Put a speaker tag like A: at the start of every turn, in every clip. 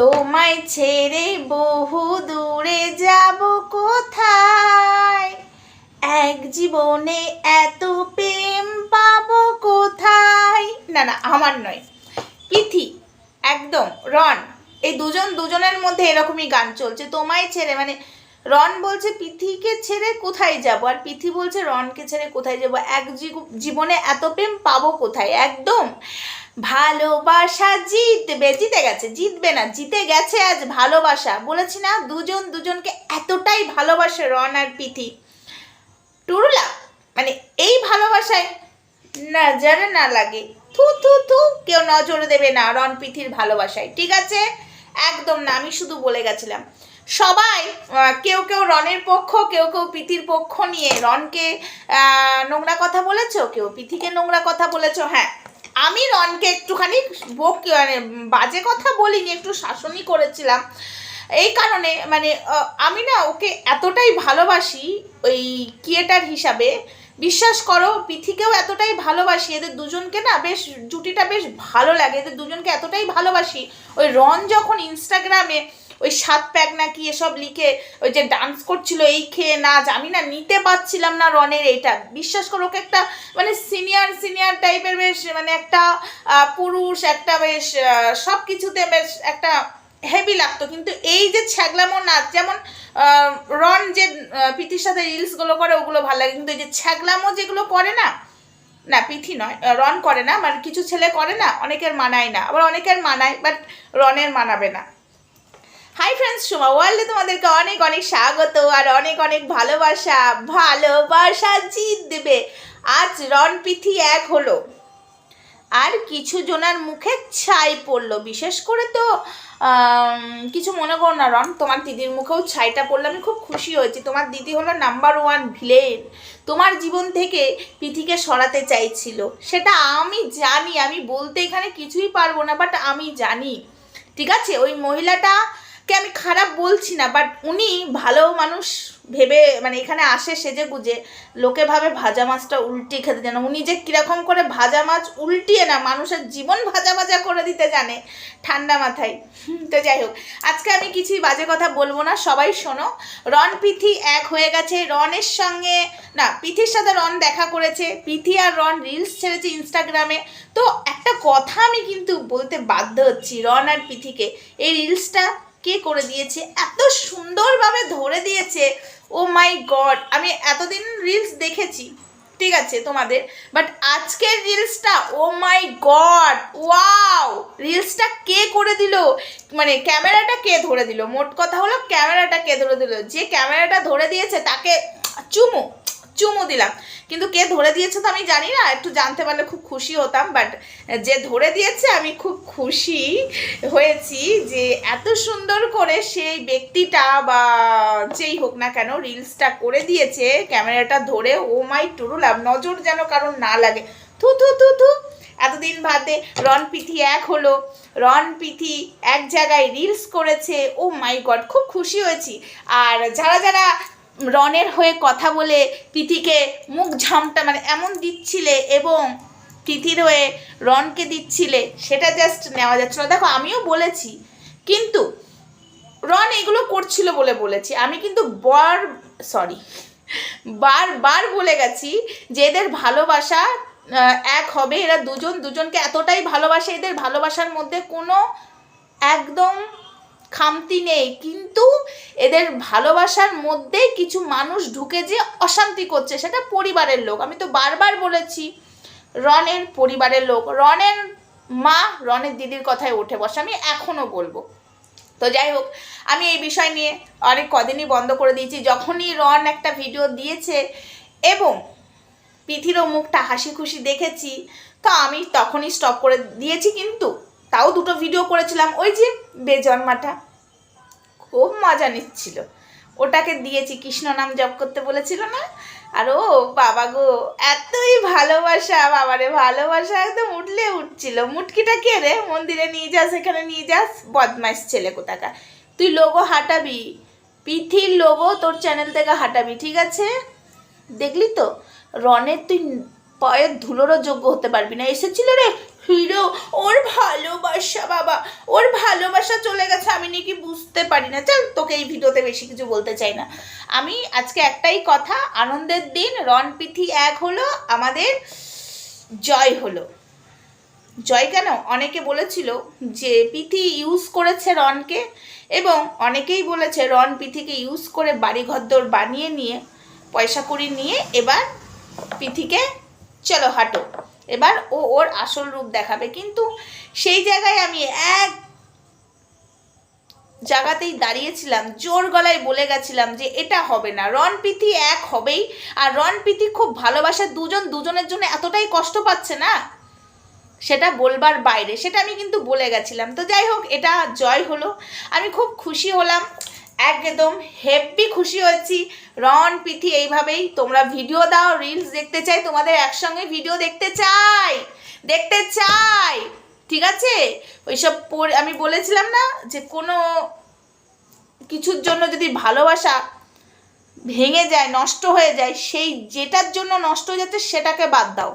A: তোমায় ছেড়ে বহু দূরে যাব কোথায়? এক জীবনে এত প্রেম পাবো কোথায়? না না, আমার নয়। পিথি, একদম, রন, এই দুজন, দুজনের মধ্যে এরকমই গান চলছে। তোমায় ছেড়ে মানে রন বলছে পিথিকে ছেড়ে কোথায় যাব? আর পিথি বলছে, রনকে ছেড়ে কোথায় যাব? এক জীব- জীবনে এত প্রেম পাবো কোথায়? একদম ভালোবাসা জিতবে। জিতে গেছে, জিতবে না, জিতে গেছে আজ ভালোবাসা। বলেছি না, দুজন দুজনকে এতটাই ভালোবাসে রন আর পিথি টুরুলা মানে এই ভালোবাসায় নজর না লাগে। থু থু থু, কেউ নজর দেবে না রন পিথির ভালোবাসায়। ঠিক আছে? একদম না, আমি শুধু বলে গেছিলাম। সবাই কেউ কেউ রনের পক্ষ, কেউ কেউ পিথির পক্ষ নিয়ে রনকে নোংরা কথা বলেছ? কেউ পিথিকে নোংরা কথা বলেছ? হ্যাঁ আমি রনকে একটুখানি বক মানে বাজে কথা বলিনি, একটু শাসনই করেছিলাম। এই কারণে মানে আমি না ওকে এতটাই ভালোবাসি, ওই ক্রিয়েটার হিসাবে। বিশ্বাস করো পিথিকেও এতটাই ভালোবাসি, এদের দুজনকে না বেশ, জুটিটা বেশ ভালো লাগে। এদের দুজনকে এতটাই ভালোবাসি, ওই রন যখন ইনস্টাগ্রামে ওই সাত প্যাক নাকি এসব লিখে ওই যে ডান্স করছিল, এই খেয়ে নাচ, আমি না নিতে পারছিলাম না রনের এইটা বিশ্বাস করো, ওকে একটা মানে সিনিয়র সিনিয়র টাইপের বেশ মানে একটা পুরুষ, একটা বেশ সব কিছুতে বেশ একটা হেভি লাগতো। কিন্তু এই যে ছ্যাগলামো নাচ, যেমন রন যে পিথির সাথে রিলসগুলো করে, ওগুলো ভালো লাগে। কিন্তু এই যে ছ্যাগলামো যেগুলো করে না না পিথি নয় রন করে না মানে কিছু ছেলে করে না, অনেকের মানায় না। আবার অনেকের মানায় বাট রনের মানাবে না। হাই ফ্রেন্ডস সোমা ওয়ার্ল্ডে তোমাদেরকে অনেক অনেক স্বাগত আর অনেক অনেক ভালোবাসা ভালোবাসা জিত দেবে আজ রন পিথি এক হলো। আর কিছু জনার মুখে ছাই পড়ল। বিশেষ করে তো কিছু মনে করো না রন তোমার দিদির মুখেও ছাইটা পড়ল। আমি খুব খুশি হয়েছি। তোমার দিদি হলো নাম্বার ওয়ান ভিলেন তোমার জীবন থেকে পিথিকে সরাতে চাইছিল। সেটা আমি জানি। আমি বলতে এখানে কিছুই পারব না বাট আমি জানি। ঠিক আছে? ওই মহিলাটাকে আমি খারাপ বলছি না বাট উনি ভালো মানুষ ভেবে মানে এখানে আসে সেজে গুজে, লোকে ভাবে ভাজা মাছটা উল্টিয়ে খেতে জানে উনি যে কীরকম করে ভাজা মাছ উল্টিয়ে না, মানুষের জীবন ভাজা ভাজা করে দিতে জানে ঠান্ডা মাথায়। তো যাই হোক, আজকে আমি কিছুই বাজে কথা বলব না, সবাই শোনো। রন, পিথি এক হয়ে গেছে, রনের সঙ্গে, না, পিথির সাথে রন দেখা করেছে, পিথি আর রন রিলস ছেড়েছে ইনস্টাগ্রামে তো একটা কথা আমি কিন্তু বলতে বাধ্য হচ্ছি রন আর পিথিকে, এই রিলসটা কে করে দিয়েছে? এত সুন্দরভাবে ধরে দিয়েছে। ও মাই গড আমি এতদিন রিলস দেখেছি, ঠিক আছে তোমাদের বাট আজকের রিলসটা ও মাই গড ওয়াও রিলসটা কে করে দিল? মানে ক্যামেরাটা কে ধরে দিল? মোট কথা হলো ক্যামেরাটা কে ধরে দিল? যে ক্যামেরাটা ধরে দিয়েছে তাকে, চুমু। চুমু দিলাম। কিন্তু কে ধরে দিয়েছে তো আমি জানি না, একটু জানতে পারলে খুব খুশি হতাম বাট যে ধরে দিয়েছে আমি খুব খুশি হয়েছি যে এত সুন্দর করে সেই ব্যক্তিটা বা যেই হোক না কেন রিলসটা করে দিয়েছে, ক্যামেরাটা ধরে, ও মাই টুরুলাম নজর যেন কারণ না লাগে। থু থু থু থু। এতদিন বাদে রন পিথি এক হলো রন পিথি এক জায়গায় রিলস করেছে, ও মাই গড, খুব খুশি হয়েছি। আর যারা যারা রনের হয়ে কথা বলে পিথিকে মুখ ঝামটা মানে এমন দিচ্ছিলে এবং পিথির হয়ে রনকে দিচ্ছিলে, সেটা জাস্ট নেওয়া যাচ্ছিল দেখো, আমিও বলেছি, কিন্তু রন এগুলো করছিল বলে বলেছি। আমি কিন্তু বর সরি বারবার বলে গেছি যে এদের ভালোবাসা এক হবে। এরা দুজন, দুজনকে এতটাই ভালোবাসে, এদের ভালোবাসার মধ্যে কোনো একদম খামতি নেই। কিন্তু এদের ভালোবাসার মধ্যে কিছু মানুষ ঢুকে যে অশান্তি করছে, সেটা পরিবারের লোক। আমি তো বারবার বলেছি, রনের পরিবারের লোক। রনের মা রনের দিদির কথায় উঠে বসে, আমি এখনও বলব। তো যাই হোক, আমি এই বিষয় নিয়ে অনেক কদিনই বন্ধ করে দিয়েছি। যখনই রন একটা ভিডিও দিয়েছে এবং পিথিরও মুখটা হাসি খুশি দেখেছি, তো আমি তখনই স্টপ করে দিয়েছি। কিন্তু তাও দুটো ভিডিও করেছিলাম। ওই যে বেজন্মাটা। খুব মজা নিচ্ছিল। ওটাকে দিয়েছি, কৃষ্ণ নাম জপ করতে বলেছিল না? আর ও বাবা গো, এতই ভালোবাসা, বাবারে ভালোবাসা, একদম উঠলে উঠছিল। মুটকিটা কে রে? মন্দিরে নিয়ে যাস, এখানে নিয়ে যাস। বদমাইশ ছেলে কোথাকার। তুই লোগো হাঁটাবি। পিথির লোগো তোর চ্যানেল থেকে হাঁটাবি, ঠিক আছে? দেখলি তো? রনের তুই পায়ের ধুলোরও যোগ্য হতে পারবি না। এসেছিল রে? হিরো, ওর ভালোবাসা, বাবা, ওর ভালোবাসা চলে গেছে, আমি নাকি বুঝতে পারি না। চল তোকে এই ভিডিওতে বেশি কিছু বলতে চাই না। আমি আজকে একটাই কথা, আনন্দের দিন রন পিথি এক হলো, আমাদের জয় হলো। জয় কেন? অনেকে বলেছিল যে পিথি ইউজ করেছে রনকে এবং অনেকেই বলেছে রন পিথিকে ইউজ করে বাড়ি ঘরদোর বানিয়ে নিয়ে, পয়সা কড়ি নিয়ে এবার পিথিকে চলো হাঁটো। এবার ও ওর আসল রূপ দেখাবে। কিন্তু সেই জায়গায় আমি এক জায়গাতেই দাঁড়িয়েছিলাম, জোর গলায় বলে গেছিলাম যে এটা হবে না। রন পিথি এক হবেই, আর রন পিথি খুব ভালোবাসে দুজন, দুজনের জন্য এতটাই কষ্ট পাচ্ছে না, সেটা বলবার বাইরে। সেটা আমি কিন্তু বলে গেছিলাম। তো যাই হোক, এটা জয় হলো। আমি খুব খুশি হলাম। একদম হেভি খুশি হয়েছি। রন পিথি এইভাবেই তোমরা ভিডিও দাও রিলস দেখতে চাই, তোমাদের একসঙ্গে ভিডিও দেখতে চাই। দেখতে চাই, ঠিক আছে? ওইসব পড়ে, আমি বলেছিলাম না যে কোনো কিছুর জন্য যদি ভালোবাসা ভেঙে যায়, নষ্ট হয়ে যায়, সেই যেটার জন্য নষ্ট হয়ে যাচ্ছে সেটাকে বাদ দাও।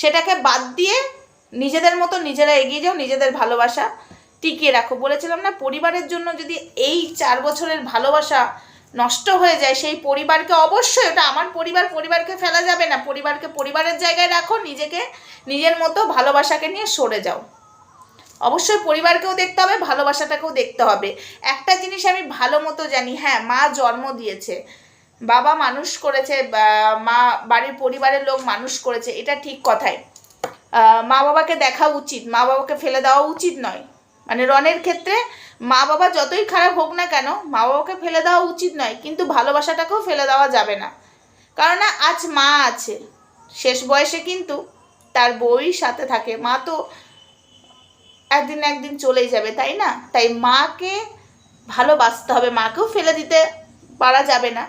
A: সেটাকে বাদ দিয়ে নিজেদের মতো নিজেরা এগিয়ে যাও, নিজেদের ভালোবাসা টিকিয়ে রাখো। বলেছিলাম না, পরিবারের জন্য যদি এই চার বছরের ভালোবাসা নষ্ট হয়ে যায়, সেই পরিবারকে অবশ্যই, ওটা আমার পরিবার, পরিবারকে ফেলা যাবে না। পরিবারকে পরিবারের জায়গায় রাখো, নিজেকে, নিজের মতো ভালোবাসাকে নিয়ে সরে যাও। অবশ্যই পরিবারকেও দেখতে হবে, ভালোবাসাটাকেও দেখতে হবে। একটা জিনিস আমি ভালো মতো জানি হ্যাঁ মা জন্ম দিয়েছে, বাবা মানুষ করেছে মা, বাড়ির পরিবারের লোক মানুষ করেছে, এটা ঠিক কথাই। মা বাবাকে দেখা উচিত মা বাবাকে ফেলে দেওয়া উচিত নয়। মানে রনের ক্ষেত্রে মা বাবা যতই খারাপ হোক না কেন মা বাবাকে ফেলে দেওয়া উচিত নয়, কিন্তু ভালোবাসাটাকেও ফেলে দেওয়া যাবে না। কারণ আজ মা আছে, শেষ বয়সে কিন্তু তার বউই সাথে থাকে। মা তো একদিন একদিন চলেই যাবে, তাই না? তাই মাকে ভালোবাসতে হবে, মাকেও ফেলে দিতে পারা যাবে না।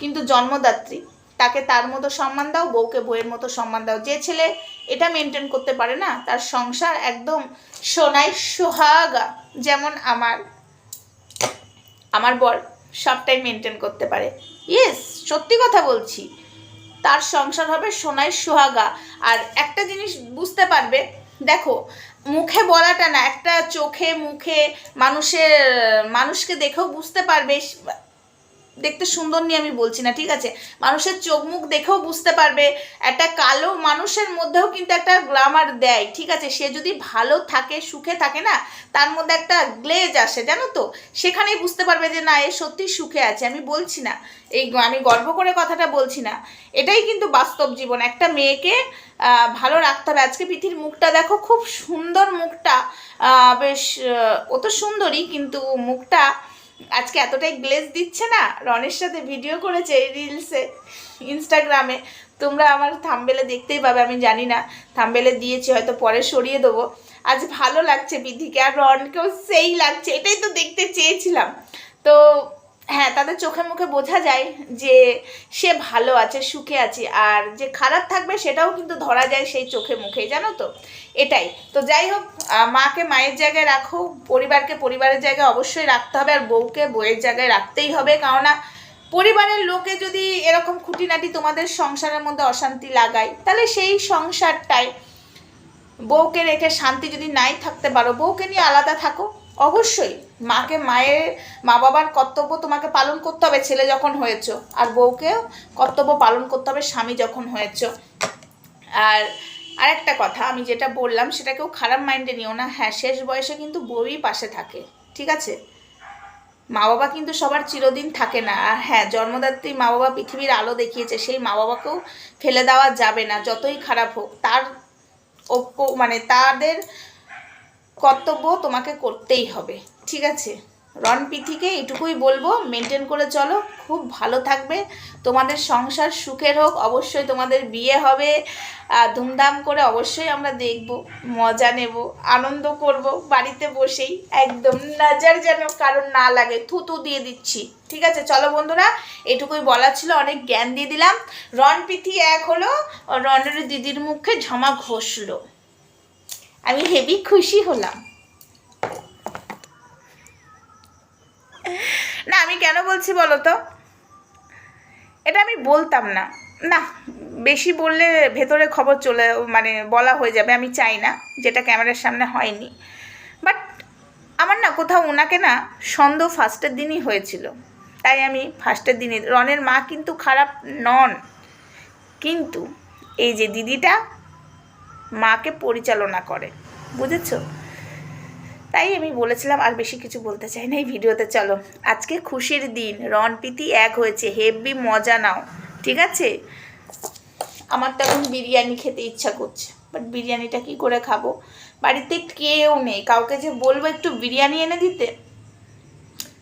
A: কিন্তু জন্মদাত্রী তাকে তার মতো সম্মান দাও, বউকে বইয়ের মতো সম্মান দাও। যে ছেলে এটা মেনটেন করতে পারে না, তার সংসার একদম সোনাই সোহাগা, যেমন আমার। আমার বর সবটাই মেনটেন করতে পারে। ইয়েস সত্যি কথা বলছি। তার সংসার হবে সোনাই সোহাগা। আর একটা জিনিস বুঝতে পারবে, দেখো, মুখে বলাটা না, একটা চোখে মুখে মানুষের, মানুষকে দেখেও বুঝতে পারবে দেখতে সুন্দর নিয়ে আমি বলছি না ঠিক আছে? মানুষের চোখ মুখ দেখেও বুঝতে পারবে একটা কালো মানুষের মধ্যেও কিন্তু একটা গ্লামার দেয় ঠিক আছে? সে যদি ভালো থাকে সুখে থাকে না তার মধ্যে একটা গ্লেজ আসে জানো তো? সেখানেই বুঝতে পারবে যে না এ সত্যি সুখে আছে আমি বলছি না। এই আমি গর্ব করে কথাটা বলছি না। এটাই কিন্তু বাস্তব জীবন। একটা মেয়েকে ভালো রাখতে হবে। আজকে পৃথিবীর মুখটা দেখো খুব সুন্দর মুখটা। বেশ আহ, ও তো সুন্দরী কিন্তু মুখটা আজকে এতটাই গ্লেজ দিচ্ছে না রনের সাথে ভিডিও করেছে রিলসে ইনস্টাগ্রামে তোমরা আমার থামবেলে দেখতেই পাবে, আমি জানি না। থামবেলে দিয়েছি, হয়তো পরে সরিয়ে দেবো। আজ ভালো লাগছে বিধিকে, আর রনকেও সেই লাগছে, এটাই তো দেখতে চেয়েছিলাম। তো হ্যাঁ তাদের চোখে মুখে বোঝা যায় যে সে ভালো আছে, সুখে আছে, আর যে খারাপ থাকবে সেটাও কিন্তু ধরা যায় সেই চোখে মুখে জানো তো? এটাই। তো যাই হোক মাকে মায়ের জায়গায় রাখো, পরিবারকে পরিবারের জায়গায় অবশ্যই রাখতে হবে, আর বউকে বউয়ের জায়গায় রাখতেই হবে, কেননা পরিবারের লোকে যদি এরকম খুঁটিনাটি তোমাদের সংসারের মধ্যে অশান্তি লাগায়, তাহলে সেই সংসারটায় বউকে রেখে শান্তি যদি নাই থাকতে পারো, বউকে নিয়ে আলাদা থাকো, অবশ্যই। মাকে, মায়ের মা বাবার কর্তব্য তোমাকে পালন করতে হবে ছেলে যখন হয়েছো। আর বউকেও কর্তব্য পালন করতে হবে স্বামী যখন হয়েছো। আর আরেকটা কথা, আমি যেটা বললাম সেটা কেউ খারাপ মাইন্ডে নিও না। হ্যাঁ শেষ বয়সে কিন্তু বউই পাশে থাকে, ঠিক আছে? মা বাবা কিন্তু সবার চিরদিন থাকে না। আর হ্যাঁ জন্মদাত্রী মা বাবা পৃথিবীর আলো দেখিয়েছে, সেই মা বাবাকেও ফেলে দেওয়া যাবে না, যতই খারাপ হোক। তার মানে তাদের কর্তব্য তোমাকে করতেই হবে। ঠিক আছে। রন পিথিকে এটুকুই বলব মেনটেন করে চলো। খুব ভালো থাকবে। তোমাদের সংসার সুখের হোক, অবশ্যই তোমাদের বিয়ে হবে। ধুমধাম করে অবশ্যই আমরা দেখব, মজা নেব, আনন্দ করব, বাড়িতে বসেই একদম নজর যেন কারণ না লাগে, থুতু দিয়ে দিচ্ছি। ঠিক আছে, চলো বন্ধুরা এটুকুই বলা ছিল, অনেক জ্ঞান দিয়ে দিলাম। রন পিথি এক হলো রনের দিদির মুখে ঝমা ঘষলো। আমি হেভি খুশি হলাম। না, আমি কেন বলছি বলো তো এটা আমি বলতাম না। না, বেশি বললে ভেতরে খবর চলে মানে বলা হয়ে যাবে, আমি চাই না, যেটা ক্যামেরার সামনে হয়নি। বাট আমার না কোথাও ওনাকে না সন্দেহ ফার্স্টের দিনই হয়েছিল। তাই আমি ফার্স্টের দিনই, রনের মা কিন্তু খারাপ নন। কিন্তু এই যে দিদিটা মাকে পরিচালনা করে, বুঝেছ? তাই আমি বলেছিলাম আর বেশি কিছু বলতে চাই না এই ভিডিওতে, চলো। আজকে খুশির দিন। রন প্রীতি এক হয়েছে। হেভি মজা নাও। ঠিক আছে? আমার তো এখন বিরিয়ানি খেতে ইচ্ছা করছে। বাট বিরিয়ানিটা কি করে খাব? বাড়িতে কেউ নেই। কাউকে যে বলব একটু বিরিয়ানি এনে দিতে?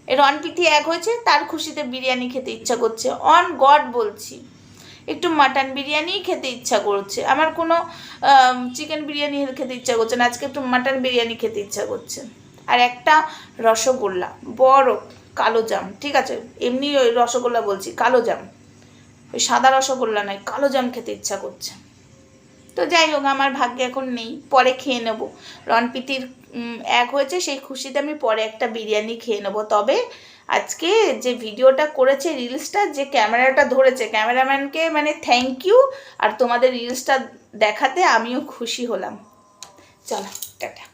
A: রন এক হয়েছে, তার খুশিতে বিরিয়ানি খেতে ইচ্ছা করছে। অন গড বলছি। একটু মাটন বিরিয়ানি খেতে ইচ্ছা করছে। আমার কোনো চিকেন বিরিয়ানি খেতে ইচ্ছা করছে না আজকে একটু মাটন বিরিয়ানি খেতে ইচ্ছা করছে। আর একটা রসগোল্লা বড় কালো জাম ঠিক আছে? এমনি ওই রসগোল্লা বলছি কালো জাম। ওই সাদা রসগোল্লা নয় কালো জাম খেতে ইচ্ছা করছে। তো যাই হোক আমার ভাগ্যে এখন নেই পরে খেয়ে নেব। রনপিতির উম, এক হয়েছে সেই খুশিতে আমি পরে একটা বিরিয়ানি খেয়ে নেব। তবে আজকে যে ভিডিওটা করেছে রিলসটা যে ক্যামেরাটা ধরেছে, ক্যামেরাম্যানকে মানে থ্যাংক ইউ আর তোমাদের রিলসটা দেখাতে আমিও খুশি হলাম। চলো, টাটা।